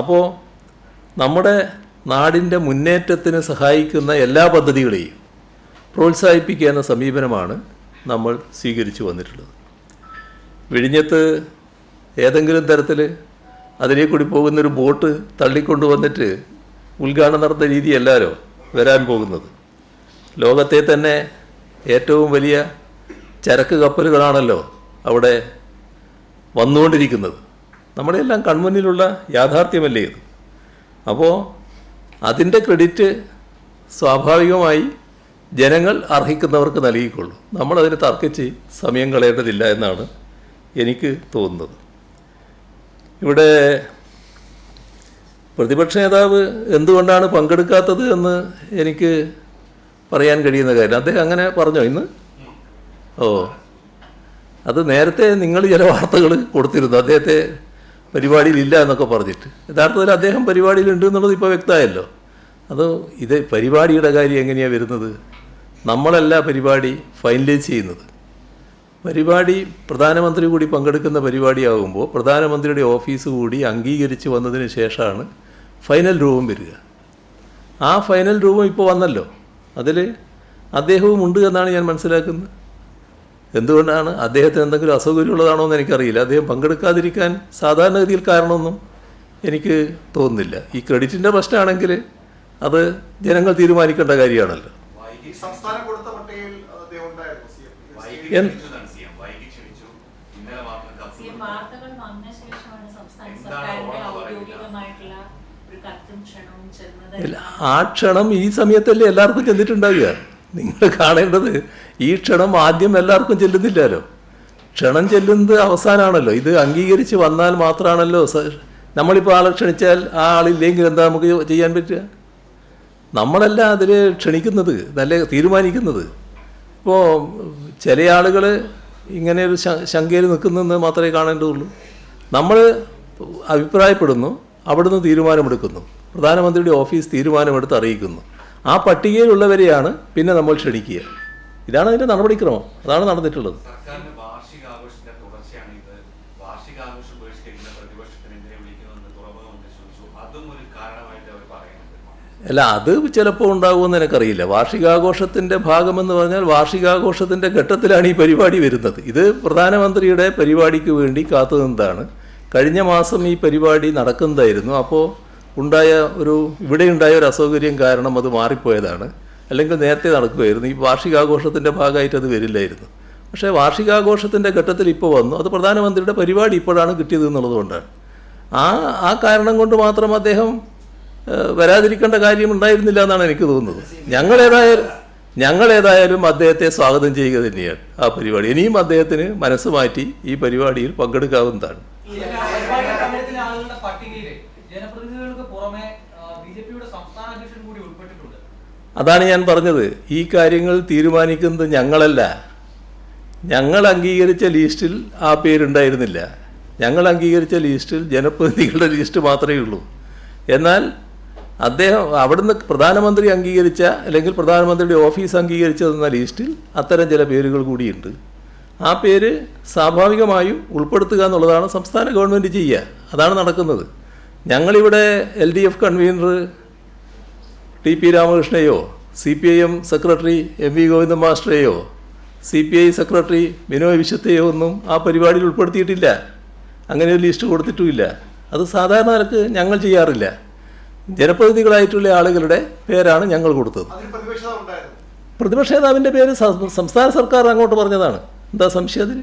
അപ്പോൾ നമ്മുടെ നാടിന്റെ മുന്നേറ്റത്തിന് സഹായിക്കുന്ന എല്ലാ പദ്ധതികളെയും പ്രോത്സാഹിപ്പിക്കുക എന്ന സമീപനമാണ് നമ്മൾ സ്വീകരിച്ചു വന്നിട്ടുള്ളത്. വിഴിഞ്ഞത്ത് ഏതെങ്കിലും തരത്തിൽ അതിലേ കൂടി പോകുന്നൊരു ബോട്ട് തള്ളിക്കൊണ്ടു വന്നിട്ട് ഉദ്ഘാടനം നടന്ന രീതി എല്ലാവരും വരാൻ പോകുന്നത്. ലോകത്തെ തന്നെ ഏറ്റവും വലിയ ചരക്ക് കപ്പലുകളാണല്ലോ അവിടെ വന്നുകൊണ്ടിരിക്കുന്നത്. നമ്മുടെ എല്ലാം കൺമുന്നിലുള്ള യാഥാർത്ഥ്യമല്ലേ ഇത്? അപ്പോൾ അതിന്റെ ക്രെഡിറ്റ് സ്വാഭാവികമായി ജനങ്ങൾ അർഹിക്കുന്നവർക്ക് നൽകിക്കൊള്ളൂ. നമ്മളതിന് തർക്കിച്ച് സമയം കളയേണ്ടതില്ല എന്നാണ് എനിക്ക് തോന്നുന്നത്. ഇവിടെ പ്രതിപക്ഷ നേതാവ് എന്തുകൊണ്ടാണ് പങ്കെടുക്കാത്തത് എന്ന് എനിക്ക് പറയാൻ കഴിയുന്ന കാര്യം. അദ്ദേഹം അങ്ങനെ പറഞ്ഞോ ഇന്ന്? ഓ. അത് നേരത്തെ നിങ്ങൾ ചില വാർത്തകൾ കൊടുത്തിരുന്നു. അദ്ദേഹത്തെ പരിപാടിയിലില്ല എന്നൊക്കെ പറഞ്ഞിട്ട്. യഥാർത്ഥത്തിൽ അദ്ദേഹം പരിപാടിയിലുണ്ട് എന്നുള്ളത് ഇപ്പോൾ വ്യക്തമായല്ലോ. അത് ഇത് പരിപാടിയുടെ കാര്യം എങ്ങനെയാണ് വരുന്നത്? നമ്മളല്ല പരിപാടി ഫൈനലൈസ് ചെയ്യുന്നത്. പരിപാടി പ്രധാനമന്ത്രി കൂടി പങ്കെടുക്കുന്ന പരിപാടിയാകുമ്പോൾ പ്രധാനമന്ത്രിയുടെ ഓഫീസ് കൂടി അംഗീകരിച്ച് വന്നതിന് ശേഷമാണ് ഫൈനൽ രൂപം വരിക. ആ ഫൈനൽ രൂപം ഇപ്പോൾ വന്നല്ലോ. അതിൽ അദ്ദേഹവും ഉണ്ട് എന്നാണ് ഞാൻ മനസ്സിലാക്കുന്നത്. എന്തുകൊണ്ടാണ് അദ്ദേഹത്തിന് എന്തെങ്കിലും അസൗകര്യമുള്ളതാണോ എന്ന് എനിക്കറിയില്ല. അദ്ദേഹം പങ്കെടുക്കാതിരിക്കാൻ സാധാരണഗതിയിൽ കാരണമൊന്നും എനിക്ക് തോന്നുന്നില്ല. ഈ ക്രെഡിറ്റിന്റെ പ്രശ്നമാണെങ്കിൽ അത് ജനങ്ങൾ തീരുമാനിക്കേണ്ട കാര്യമാണല്ലോ. ആ ക്ഷണം ഈ സമയത്തല്ലേ എല്ലാവർക്കും ചെന്നിട്ടുണ്ടാവുക? നിങ്ങൾ കാണേണ്ടത് ഈ ക്ഷണം ആദ്യം എല്ലാവർക്കും ചെല്ലുന്നില്ലല്ലോ. ക്ഷണം ചെല്ലുന്നത് അവസാനമാണല്ലോ ഇത് അംഗീകരിച്ച് വന്നാൽ മാത്രമാണല്ലോ നമ്മളിപ്പോൾ ആളെ ക്ഷണിച്ചാൽ ആ ആളില്ലെങ്കിൽ എന്താ നമുക്ക് ചെയ്യാൻ പറ്റുക? നമ്മളല്ല അതിൽ ക്ഷണിക്കുന്നത് നല്ല തീരുമാനിക്കുന്നത്. ഇപ്പോൾ ചില ആളുകൾ ഇങ്ങനെ ഒരു ശങ്കയിൽ നിൽക്കുന്നെന്ന് മാത്രമേ കാണേണ്ടതുള്ളൂ. നമ്മൾ അഭിപ്രായപ്പെടുന്നു അവിടുന്ന് തീരുമാനമെടുക്കുന്നു. പ്രധാനമന്ത്രിയുടെ ഓഫീസ് തീരുമാനമെടുത്ത് അറിയിക്കുന്നു. ആ പട്ടികയിലുള്ളവരെയാണ് പിന്നെ നമ്മൾ ക്ഷണിക്കുക. ഇതാണ് അതിന്റെ നടപടിക്രമം. അതാണ് നടന്നിട്ടുള്ളത്. അല്ല അത് ചിലപ്പോൾ ഉണ്ടാകുമെന്ന് എനിക്കറിയില്ല. വാർഷികാഘോഷത്തിന്റെ ഭാഗമെന്ന് പറഞ്ഞാൽ വാർഷികാഘോഷത്തിന്റെ ഘട്ടത്തിലാണ് ഈ പരിപാടി വരുന്നത്. ഇത് പ്രധാനമന്ത്രിയുടെ പരിപാടിക്ക് വേണ്ടി കാത്തുനിന്നതാണ്. കഴിഞ്ഞ മാസം ഈ പരിപാടി നടക്കുന്നതായിരുന്നു. അപ്പോൾ ഉണ്ടായ ഒരു ഇവിടെ ഉണ്ടായ ഒരു അസൗകര്യം കാരണം അത് മാറിപ്പോയതാണ്. അല്ലെങ്കിൽ നേരത്തെ നടക്കുമായിരുന്നു ഈ വാർഷികാഘോഷത്തിന്റെ ഭാഗമായിട്ട് അത് വരില്ലായിരുന്നു. പക്ഷേ വാർഷികാഘോഷത്തിന്റെ ഘട്ടത്തിൽ ഇപ്പോൾ വന്നു. അത് പ്രധാനമന്ത്രിയുടെ പരിപാടി ഇപ്പോഴാണ് കിട്ടിയത് എന്നുള്ളതുകൊണ്ടാണ്. ആ ആ കാരണം കൊണ്ട് മാത്രം അദ്ദേഹം വരാതിരിക്കേണ്ട കാര്യം ഉണ്ടായിരുന്നില്ല എന്നാണ് എനിക്ക് തോന്നുന്നത്. ഞങ്ങളേതായാലും ഞങ്ങളേതായാലും അദ്ദേഹത്തെ സ്വാഗതം ചെയ്യുക തന്നെയാണ് ആ പരിപാടി. ഇനിയും അദ്ദേഹത്തിന് മനസ്സ് മാറ്റി ഈ പരിപാടിയിൽ പങ്കെടുക്കാവുന്നതാണ് ഈ പരിപാടി പങ്കെടുക്കുന്ന ആളുകളുടെ പട്ടികയിൽ ജനപ്രതിനിധികൾക്ക് പുറമെ ബി ജെ പിയുടെ സംസ്ഥാന അധ്യക്ഷൻ കൂടി ഉൾപ്പെട്ടിട്ടുണ്ട് അതാണ് ഞാൻ പറഞ്ഞത്. ഈ കാര്യങ്ങൾ തീരുമാനിക്കുന്നത് ഞങ്ങളല്ല. ഞങ്ങൾ അംഗീകരിച്ച ലിസ്റ്റിൽ ആ പേരുണ്ടായിരുന്നില്ല. ഞങ്ങൾ അംഗീകരിച്ച ലിസ്റ്റിൽ ജനപ്രതിനിധികളുടെ ലിസ്റ്റ് മാത്രമേ ഉള്ളൂ. എന്നാൽ അദ്ദേഹം അവിടുന്ന് പ്രധാനമന്ത്രി അംഗീകരിച്ച അല്ലെങ്കിൽ പ്രധാനമന്ത്രിയുടെ ഓഫീസ് അംഗീകരിച്ചതെന്ന ലിസ്റ്റിൽ അത്തരം ചില പേരുകൾ കൂടിയുണ്ട്. ആ പേര് സ്വാഭാവികമായും ഉൾപ്പെടുത്തുക എന്നുള്ളതാണ് സംസ്ഥാന ഗവൺമെന്റ് ചെയ്യുക. അതാണ് നടക്കുന്നത്. ഞങ്ങളിവിടെ L D F convener T P രാമകൃഷ്ണയോ C P I M secretary M V Govindan മാസ്റ്ററെയോ C P I secretary Binoy വിശ്വത്തെയോ ഒന്നും ആ പരിപാടിയിൽ ഉൾപ്പെടുത്തിയിട്ടില്ല. അങ്ങനെ ഒരു ലിസ്റ്റ് കൊടുത്തിട്ടുമില്ല. അത് സാധാരണ നിലയ്ക്ക് ഞങ്ങൾ ചെയ്യാറില്ല. ജനപ്രതിനിധികളായിട്ടുള്ള ആളുകളുടെ പേരാണ് ഞങ്ങൾ കൊടുത്തത്. അതിൽ പ്രതിപക്ഷത ഉണ്ടായിരുന്നു. പ്രതിപക്ഷ നേതാവിന്റെ പേര് സംസ്ഥാന സർക്കാർ അങ്ങോട്ട് പറഞ്ഞതാണ്. എന്താ സംശയം അതിൽ